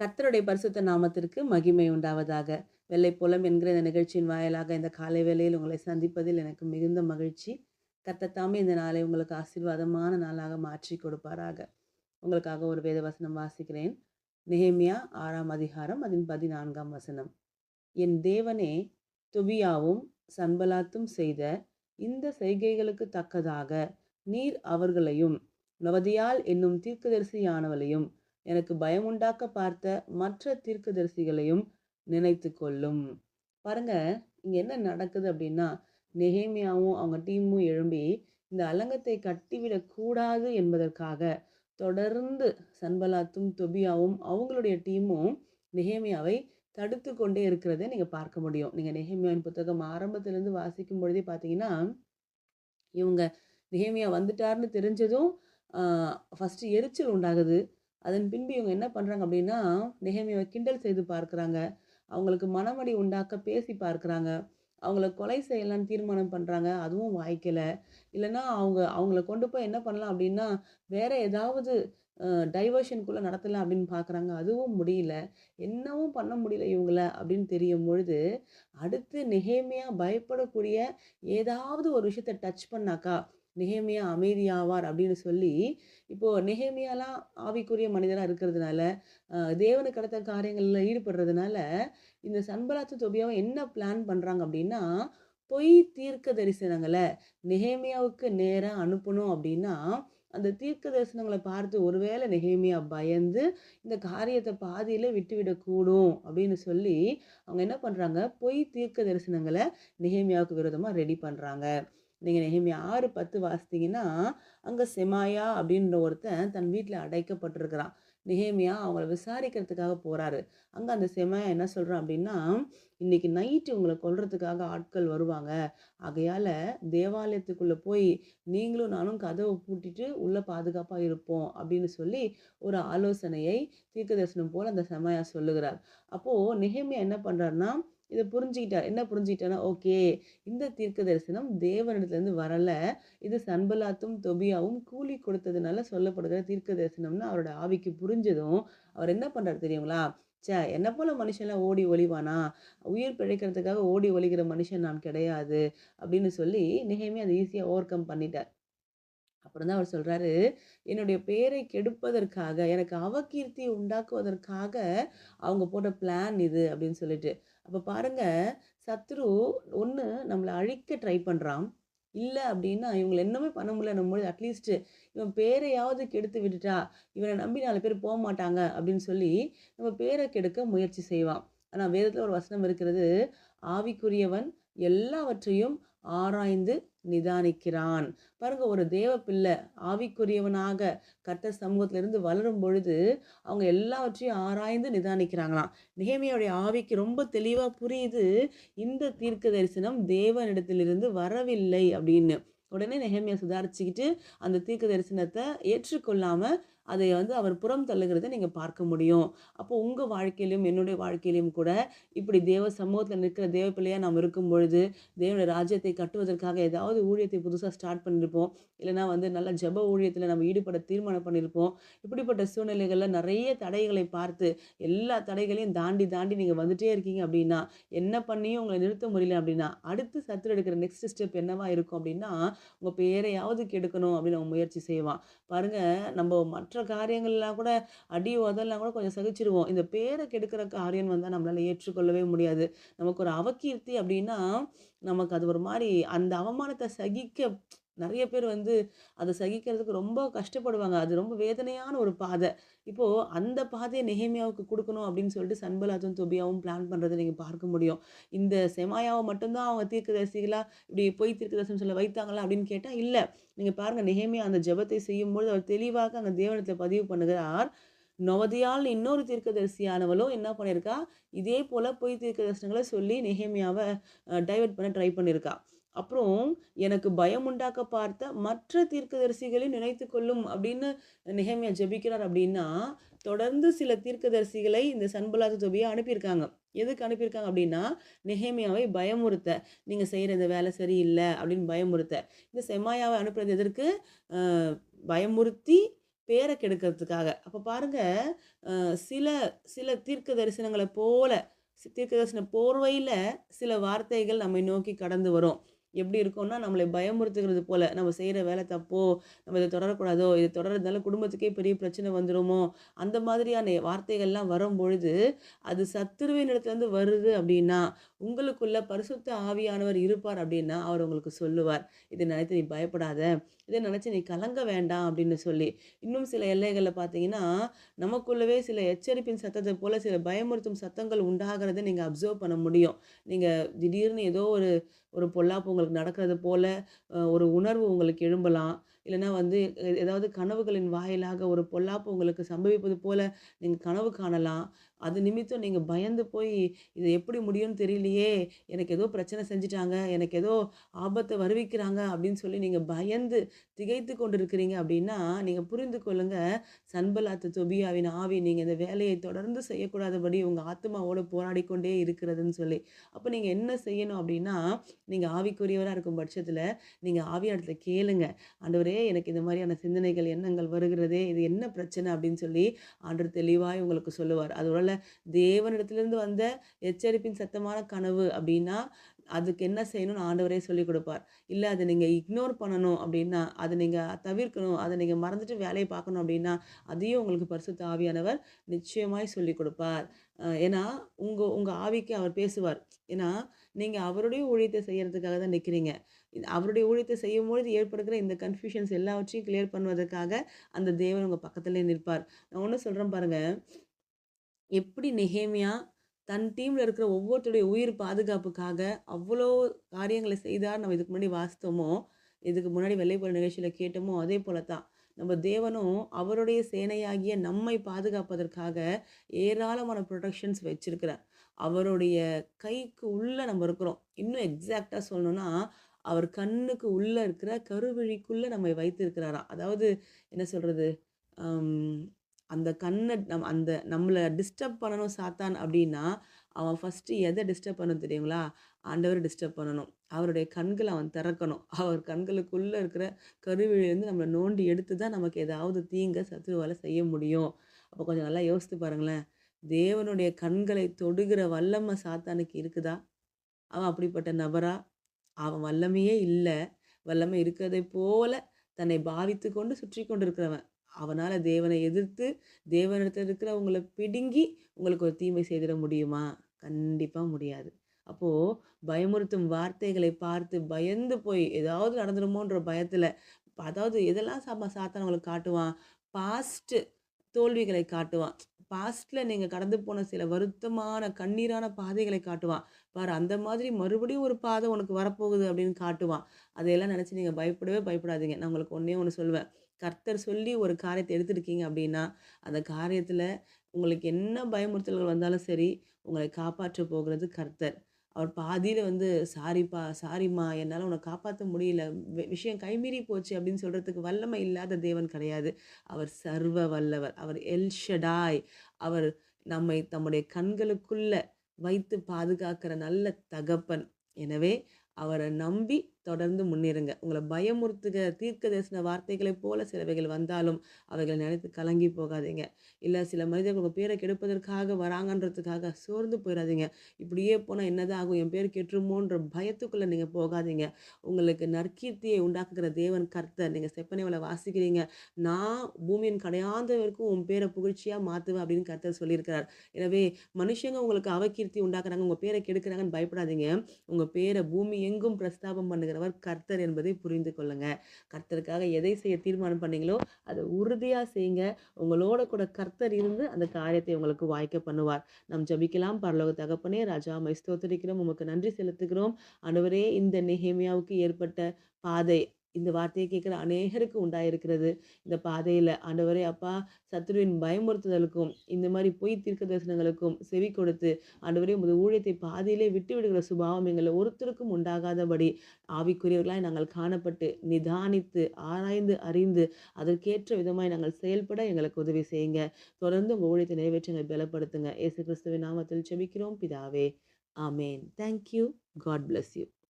கத்தருடைய பரிசுத்த நாமத்திற்கு மகிமை உண்டாவதாக. வெள்ளை புலம் என்கிற இந்த நிகழ்ச்சியின் வாயிலாக இந்த காலை வேளையில் உங்களை சந்திப்பதில் எனக்கு மிகுந்த மகிழ்ச்சி. கத்தத்தாமே இந்த நாளை உங்களுக்கு ஆசீர்வாதமான நாளாக மாற்றி கொடுப்பாராக. உங்களுக்காக ஒரு வேத வசனம் வாசிக்கிறேன். நெஹேமியா ஆறாம் அதிகாரம் அதன் பதினான்காம் வசனம். என் தேவனே துபியாவும் சன்பலாத்தும் செய்த இந்த செய்கைகளுக்கு தக்கதாக நீர் அவர்களையும் நவதியால் என்னும் தீர்க்கதரிசியானவளையும் எனக்கு பயமுண்டாக்க பார்த்த மற்ற தீர்க்கதரிசிகளையும் நினைத்து கொள்ளும் பாருங்க இங்கே என்ன நடக்குது அப்படின்னா நெஹேமியாவும் அவங்க டீமும் எழும்பி இந்த அலங்கத்தை கட்டிவிடக்கூடாது என்பதற்காக தொடர்ந்து சன்பலாத்தும் தொபியாவும் அவங்களுடைய டீமும் நெஹேமியாவை தடுத்து கொண்டே இருக்கிறதை நீங்கள் பார்க்க முடியும். நீங்கள் நெஹேமியாவின் புத்தகம் ஆரம்பத்திலேருந்து வாசிக்கும் பொழுதே பார்த்தீங்கன்னா இவங்க நெஹேமியா வந்துட்டார்னு தெரிஞ்சதும் ஃபஸ்ட்டு எரிச்சல் உண்டாகுது. அதன் பின்பு இவங்க என்ன பண்ணுறாங்க அப்படின்னா நெஹேமியாவை கிண்டல் செய்து பார்க்குறாங்க. அவங்களுக்கு மனமடி உண்டாக்க பேசி பார்க்குறாங்க. அவங்கள கொலை செய்யலான்னு தீர்மானம் பண்ணுறாங்க அதுவும் வாய்க்கலை. இல்லைன்னா அவங்க அவங்கள கொண்டு போய் என்ன பண்ணலாம் அப்படின்னா வேற ஏதாவது டைவர்ஷனுக்குள்ளே நடத்தலாம் அப்படின்னு பார்க்குறாங்க. அதுவும் முடியல. என்னவும் பண்ண முடியல இவங்கள அப்படின்னு தெரியும் பொழுது அடுத்து நெஹேமியா பயப்படக்கூடிய ஏதாவது ஒரு விஷயத்தை டச் பண்ணாக்கா நெஹேமியா அமைதியாவார் அப்படின்னு சொல்லி இப்போது நெஹேமியாலாம் ஆவிக்குரிய மனிதராக இருக்கிறதுனால தேவனுக்கு அடுத்த காரியங்களில் ஈடுபடுறதுனால இந்த சன்பலாத்து தொபியாவை என்ன பிளான் பண்ணுறாங்க அப்படின்னா பொய் தீர்க்க தரிசனங்களை நெஹேமியாவுக்கு நேராக அனுப்பணும் அப்படின்னா அந்த தீர்க்க தரிசனங்களை பார்த்து ஒருவேளை நெஹேமியா பயந்து இந்த காரியத்தை பாதியில் விட்டுவிடக்கூடும் அப்படின்னு சொல்லி அவங்க என்ன பண்ணுறாங்க பொய் தீர்க்க தரிசனங்களை நெஹேமியாவுக்கு விரோதமாக ரெடி பண்ணுறாங்க நீங்கள் நெஹேமியா ஆறு பத்து வாசித்தீங்கன்னா அங்கே செமாயா அப்படின்ற ஒருத்தன் தன் வீட்டில் அடைக்கப்பட்டிருக்கிறான். நெஹேமியா அவங்கள விசாரிக்கிறதுக்காக போகிறாரு அங்கே அந்த செமாயா என்ன சொல்கிறான் அப்படின்னா இன்றைக்கி நைட்டு உங்களை கொல்றதுக்காக ஆட்கள் வருவாங்க. ஆகையால் தேவாலயத்துக்குள்ளே போய் நீங்களும் நானும் கதவை பூட்டிட்டு உள்ளே பாதுகாப்பாக இருப்போம். அப்படின்னு சொல்லி ஒரு ஆலோசனையை தீர்க்க தரிசனம் போல் அந்த செமாயா சொல்லுகிறார். அப்போது நெஹேமியா என்ன பண்ணுறாருன்னா இதை புரிஞ்சுக்கிட்டார் என்ன புரிஞ்சுக்கிட்டானா ஓகே இந்த தீர்க்க தரிசனம் தேவனிடத்துலேருந்து வரலை. இது சன்பலாத்தும் தொபியாவும் கூலி கொடுத்ததுனால சொல்லப்படுகிற தீர்க்க தரிசனம்னு அவரோட ஆவிக்கு புரிஞ்சதும் அவர் என்ன பண்ணுறாரு தெரியுங்களா? சே என்னை போல மனுஷன்லாம் ஓடி ஒளிவானா? உயிர் பிழைக்கிறதுக்காக ஓடி ஒழிக்கிற மனுஷன் நான் கிடையாது அப்படின்னு சொல்லி நிகைமே அதை ஈஸியாக ஓவர் கம் பண்ணிட்டார். அப்புறம் தான் அவர் சொல்கிறாரு என்னுடைய பேரை கெடுப்பதற்காக எனக்கு அவகீர்த்தி உண்டாக்குவதற்காக அவங்க போட்ட பிளான் இது அப்படின்னு சொல்லிட்டு. அப்போ பாருங்கள் சத்ரு ஒன்று நம்மளை அழிக்க ட்ரை பண்ணுறான் இல்லை அப்படின்னா இவங்களை என்னமே பண்ண முடியல பொழுது அட்லீஸ்ட்டு இவன் பேரையாவது கெடுத்து விட்டுட்டா இவனை நம்பி நாலு பேர் போக மாட்டாங்க அப்படின்னு சொல்லி நம்ம பேரை கெடுக்க முயற்சி செய்வான். ஆனால் வேதத்தில் ஒரு வசனம் இருக்கிறது ஆவிக்குரியவன் எல்லாவற்றையும் ஆராய்ந்து நிதானிக்கிறான். பாருங்க ஒரு தேவ பிள்ளை ஆவிக்குரியவனாக கர்த்த சமூகத்திலிருந்து வளரும் பொழுது அவங்க எல்லாவற்றையும் ஆராய்ந்து நிதானிக்கிறாங்களாம். நேமியோடைய ஆவிக்கு ரொம்ப தெளிவாக புரியுது இந்த தீர்க்க தரிசனம் தேவனிடத்திலிருந்து வரவில்லை அப்படின்னு. உடனே நெஹமியா சுதாரிச்சுக்கிட்டு அந்த தீர்க்க தரிசனத்தை ஏற்றுக்கொள்ளாமல் அதை வந்து அவர் புறம் தள்ளுகிறத நீங்கள் பார்க்க முடியும். அப்போ உங்கள் வாழ்க்கையிலும் என்னுடைய வாழ்க்கையிலும் கூட இப்படி தேவ சமூகத்தில் நிற்கிற தேவ பிள்ளையாக நாம் இருக்கும் பொழுது தேவனுடைய ராஜ்யத்தை கட்டுவதற்காக ஏதாவது ஊழியத்தை புதுசாக ஸ்டார்ட் பண்ணியிருப்போம் இல்லைனா வந்து நல்ல ஜப ஊழியத்தில் நம்ம ஈடுபட தீர்மானம் பண்ணியிருப்போம் இப்படிப்பட்ட சூழ்நிலைகளில் நிறைய தடைகளை பார்த்து எல்லா தடைகளையும் தாண்டி தாண்டி நீங்கள் வந்துட்டே இருக்கீங்க அப்படின்னா என்ன பண்ணியும் உங்களை நிறுத்த முடியல அப்படின்னா அடுத்து சத்து எடுக்கிற நெக்ஸ்ட் ஸ்டெப் என்னவா இருக்கும் அப்படின்னா உங்கள் பேரையாவது கெடுக்கணும் அப்படின்னு அவங்க முயற்சி செய்வான். பாருங்கள் நம்ம மற்ற மற்ற காரியங்கள்லாம் கூட அடி உதெல்லாம் கூட கொஞ்சம் சகிச்சிருவோம். இந்த பேரை கெடுக்கிற காரியம் வந்தால் நம்மளால் ஏற்றுக்கொள்ளவே முடியாது. நமக்கு ஒரு அவகீர்த்தி அப்படின்னா நமக்கு அது ஒரு மாதிரி அந்த அவமானத்தை சகிக்க நிறைய பேர் வந்து அதை சகிக்கிறதுக்கு ரொம்ப கஷ்டப்படுவாங்க. அது ரொம்ப வேதனையான ஒரு பாதை. இப்போது அந்த பாதையை நெஹேமியாவுக்கு கொடுக்கணும் அப்படின்னு சொல்லிட்டு சன்பலாத்தும் தொபியாவும் பிளான் பண்ணுறதை நீங்கள் பார்க்க முடியும். இந்த செமாயாவை மட்டும்தான் அவங்க தீர்க்கதரிசிகளாக இப்படி பொய் தீர்க்கதரிசனம் சொல்ல வைத்தாங்களா அப்படின்னு கேட்டால் இல்லை. நீங்கள் பாருங்கள் நெஹேமியா அந்த ஜபத்தை செய்யும்போது அவர் தெளிவாக அந்த தேவனத்தை பதிவு பண்ணுகிறார். நொவதியால் இன்னொரு தீர்க்கதரிசியானவளும் என்ன பண்ணியிருக்கா? இதே போல் பொய் தீர்க்க தரிசனங்களை சொல்லி நெஹேமியாவை டைவெர்ட் பண்ண ட்ரை பண்ணியிருக்கா. அப்புறம் எனக்கு பயம் உண்டாக்க பார்த்த மற்ற தீர்க்கதரிசிகளை நினைத்து கொள்ளும் அப்படின்னு நிகமையா ஜபிக்கிறார் அப்படின்னா தொடர்ந்து சில தீர்க்கதரிசிகளை இந்த சன்பலாத தொபியை அனுப்பியிருக்காங்க. எதுக்கு அனுப்பியிருக்காங்க அப்படின்னா நெஹேமியாவை பயமுறுத்த. நீங்கள் செய்கிற இந்த வேலை சரியில்லை அப்படின்னு பயமுறுத்த. இந்த செம்மாயாவை அனுப்புறது எதற்கு? பயமுறுத்தி பேரை கெடுக்கிறதுக்காக. அப்போ பாருங்கள் சில சில தீர்க்க தரிசனங்களை போல தீர்க்க தரிசன போர்வையில் சில வார்த்தைகள் நம்மை நோக்கி கடந்து வரும். எப்படி இருக்கும்னா நம்மளை பயமுறுத்துகிறது போல். நம்ம செய்கிற வேலை தப்போ நம்ம இதை தொடரக்கூடாதோ இதை தொடர்றதுனால குடும்பத்துக்கே பெரிய பிரச்சனை வந்துடுமோ அந்த மாதிரியான வார்த்தைகள்லாம் வரும் பொழுது அது சத்துருவின் இடத்துலேருந்து வருது அப்படின்னா உங்களுக்குள்ள பரிசுத்த ஆவியானவர் இருப்பார் அப்படின்னா அவர் உங்களுக்கு சொல்லுவார். இதை நினைத்து நீ பயப்படாத. இதை நினச்சி நீ கலங்க வேண்டாம் அப்படின்னு சொல்லி. இன்னும் சில எல்லைகளில் பார்த்தீங்கன்னா நமக்குள்ளவே சில எச்சரிப்பின் சத்தத்தை போல் சில பயமுறுத்தும் சத்தங்கள் உண்டாகிறத நீங்கள் அப்சர்வ் பண்ண முடியும். நீங்கள் திடீர்னு ஏதோ ஒரு ஒரு பொல்லாப்பு உங்களுக்கு நடக்கிறது போல் ஒரு உணர்வு உங்களுக்கு எழும்பலாம். இல்லைன்னா வந்து ஏதாவது கனவுகளின் வாயிலாக ஒரு பொல்லாப்பு உங்களுக்கு சம்பவிப்பது போல் நீங்கள் கனவு காணலாம். அது நிமித்தம் நீங்கள் பயந்து போய் இது எப்படி முடியும்னு தெரியலையே எனக்கு ஏதோ பிரச்சனை செஞ்சிட்டாங்க எனக்கு ஏதோ ஆபத்தை வருவிக்கிறாங்க அப்படின்னு சொல்லி நீங்கள் பயந்து திகைத்து கொண்டு இருக்கிறீங்க அப்படின்னா நீங்கள் புரிந்து கொள்ளுங்கள் சன்பலாத்து தொபியாவின் ஆவி நீங்கள் இந்த வேலையை தொடர்ந்து செய்யக்கூடாதபடி உங்கள் ஆத்மாவோடு போராடி கொண்டே இருக்கிறதுன்னு சொல்லி. அப்போ நீங்கள் என்ன செய்யணும் அப்படின்னா நீங்கள் ஆவிக்குரியவராக இருக்கும் பட்சத்தில் நீங்கள் ஆவியானத்தில் கேளுங்க. ஆண்டவரே எனக்கு இந்த மாதிரியான சிந்தனைகள் எண்ணங்கள் வருகிறதே இது என்ன பிரச்சனை அப்படின்னு சொல்லி ஆண்டு தெளிவாய் உங்களுக்கு சொல்லுவார். அதோட தேவனிடத்திலிருந்து வந்த எச்சரிப்பின் சத்தமான கனவு அப்படின்னா அதுக்கு என்ன செய்யணும்னு ஆண்டவரே சொல்லி கொடுப்பார். இல்லை அதை நீங்கள் இக்னோர் பண்ணணும் அப்படின்னா அதை நீங்கள் தவிர்க்கணும் அதை நீங்கள் மறந்துட்டு வேலையை பார்க்கணும் அப்படின்னா அதையும் உங்களுக்கு பரிசுத்த ஆவியானவர் நிச்சயமாய் சொல்லி கொடுப்பார். ஏன்னா உங்கள் உங்கள் ஆவிக்கு அவர் பேசுவார். ஏன்னா நீங்கள் அவருடைய ஊழியத்தை செய்கிறதுக்காக தான் நிற்கிறீங்க அவருடைய ஊழியத்தை செய்யும் பொழுது ஏற்படுகிற இந்த கன்ஃபியூஷன்ஸ் எல்லாவற்றையும் கிளியர் பண்ணுவதற்காக அந்த தேவன் உங்கள் பக்கத்துலேயே நிற்பார். நான் ஒன்று சொல்கிறேன் பாருங்கள் எப்படி நெஹேமியா தன் டீமில் இருக்கிற ஒவ்வொருத்தருடைய உயிர் பாதுகாப்புக்காக அவ்வளோ காரியங்களை செய்தார் நம்ம இதுக்கு முன்னாடி வாசித்தோமோ இதுக்கு முன்னாடி வெள்ளைப்புற நிகழ்ச்சியில் கேட்டோமோ அதே போல தான் நம்ம தேவனும் அவருடைய சேனையாகிய நம்மை பாதுகாப்பதற்காக ஏராளமான ப்ரொடெக்ஷன்ஸ் வச்சிருக்கிறார். அவருடைய கைக்கு உள்ளே நம்ம இருக்கிறோம். இன்னும் எக்ஸாக்டாக சொல்லணும்னா அவர் கண்ணுக்கு உள்ளே இருக்கிற கருவிழிக்குள்ளே நம்மை வைத்திருக்கிறாராம் அதாவது என்ன சொல்கிறது அந்த கண்ணை நம் அந்த நம்மளை டிஸ்டர்ப் பண்ணணும் சாத்தான் அப்படின்னா அவன் ஃபஸ்ட்டு எதை டிஸ்டர்ப் பண்ணணும் தெரியுங்களா? ஆண்டவர் டிஸ்டர்ப் பண்ணணும். அவருடைய கண்களை அவன் திறக்கணும். அவர் கண்களுக்குள்ளே இருக்கிற கருவிழிலேருந்து நம்மளை நோண்டி எடுத்து தான் நமக்கு ஏதாவது தீங்க சத்துருவால் செய்ய முடியும். அப்போ கொஞ்சம் நல்லா யோசித்து பாருங்களேன். தேவனுடைய கண்களை தொடுகிற வல்லமை சாத்தானுக்கு இருக்குதா? அவன் அப்படிப்பட்ட நபரா? அவன் வல்லமையே இல்லை. வல்லமை இருக்கிறதை போல தன்னை பாவித்து கொண்டு சுற்றி கொண்டு இருக்கிறவன் அவனால் தேவனை எதிர்த்து தேவனிடத்தில் இருக்கிற உங்களை பிடுங்கி உங்களுக்கு ஒரு தீமை செய்திட முடியுமா? கண்டிப்பாக முடியாது. அப்போது பயமுறுத்தும் வார்த்தைகளை பார்த்து பயந்து போய் ஏதாவது நடந்துடுமோன்ற பயத்தில் அதாவது எதெல்லாம் சாப்பா சாத்தான் காட்டுவான்? பாஸ்ட்டு தோல்விகளை காட்டுவான். பாஸ்ட்டில் நீங்கள் கடந்து போன சில வருத்தமான கண்ணீரான பாதைகளை காட்டுவான். பாரு அந்த மாதிரி மறுபடியும் ஒரு பாதை உனக்கு வரப்போகுது அப்படின்னு காட்டுவான். அதையெல்லாம் நினச்சி நீங்கள் பயப்படவே பயப்படாதீங்க. நான் உங்களுக்கு ஒன்றே ஒன்று சொல்லுவேன் கர்த்தர் சொல்லி ஒரு காரியத்தை எடுத்துருக்கீங்க அப்படின்னா அந்த காரியத்தில் உங்களுக்கு என்ன பயமுறுத்தல்கள் வந்தாலும் சரி உங்களை காப்பாற்ற போகிறது கர்த்தர். அவர் பாதியில் வந்து சாரிப்பா சாரிம்மா என்னால் உன்னை காப்பாற்ற முடியல. விஷயம் கைமீறி போச்சு அப்படின்னு சொல்கிறதுக்கு வல்லமை இல்லாத தேவன் கிடையாது. அவர் சர்வ வல்லவர். அவர் எல்ஷடாய் அவர் நம்மை தம்முடைய கண்களுக்குள்ள வைத்து பாதுகாக்கிற நல்ல தகப்பன். எனவே அவரை நம்பி தொடர்ந்து முன்னேறுங்க. உங்களை பயமுறுத்துக தீர்க்க தரிசன வார்த்தைகளைப் போல சிலவைகள் வந்தாலும் அவைகளை நினைத்து கலங்கி போகாதீங்க. இல்லை சில மனிதர்கள் உங்கள் பேரை கெடுப்பதற்காக வராங்கன்றதுக்காக சோர்ந்து போயிடாதீங்க இப்படியே போனால் என்னதான் ஆகும் என் பேர் கெட்டுருமோன்ற பயத்துக்குள்ளே நீங்கள் போகாதீங்க. உங்களுக்கு நற்கீர்த்தியை உண்டாக்குகிற தேவன் கர்த்தர். நீங்கள் செப்பனைவில் வாசிக்கிறீங்க. நான் பூமியின் கடையாந்த வரைக்கும் உன் பேரை புகழ்ச்சியாக மாற்றுவேன் அப்படின்னு கர்த்தர் சொல்லியிருக்கிறார். எனவே மனுஷங்க உங்களுக்கு அவகீர்த்தி உண்டாக்குறாங்க உங்கள் பேரை கெடுக்கிறாங்கன்னு பயப்படாதீங்க. உங்கள் பேரை பூமி எங்கும் பிரஸ்தாபம் செய்கிறவர் கர்த்தர் என்பதை புரிந்து கொள்ளுங்க. கர்த்தருக்காக எதை செய்ய தீர்மானம் பண்ணீங்களோ அதை உறுதியாக செய்யுங்க. உங்களோட கூட கர்த்தர் இருந்து அந்த காரியத்தை உங்களுக்கு வாய்க்க பண்ணுவார். நாம் ஜபிக்கலாம். பரலோக தகப்பனே ராஜா மைஸ்தோத்தரிக்கிறோம் உமக்கு நன்றி செலுத்துகிறோம். அனைவரே இந்த நெஹேமியாவுக்கு ஏற்பட்ட பாதை இந்த வார்த்தையை கேட்குற அநேகருக்கு உண்டாயிருக்கிறது. இந்த பாதையில் ஆண்டவரே அப்பா சத்துருவின் பயமுறுத்துதலுக்கும் இந்த மாதிரி பொய் தீர்க்க தரிசனங்களுக்கும் செவி கொடுத்து ஆண்டவரே உமது ஊழியத்தை பாதையிலே விட்டு விடுகிற சுபாவம் எங்களை ஒருத்தருக்கும் உண்டாகாதபடி ஆவிக்குரியவர்களாய் நாங்கள் காணப்பட்டு நிதானித்து ஆராய்ந்து அறிந்து அதற்கேற்ற விதமாய் நாங்கள் செயல்பட எங்களுக்கு உதவி செய்யுங்க. தொடர்ந்து உங்கள் ஊழியத்தை நிறைவேற்றங்களை பலப்படுத்துங்க. இயேசு கிறிஸ்துவின் நாமத்தில் செபிக்கிறோம் பிதாவே ஆமேன். Thank you God bless you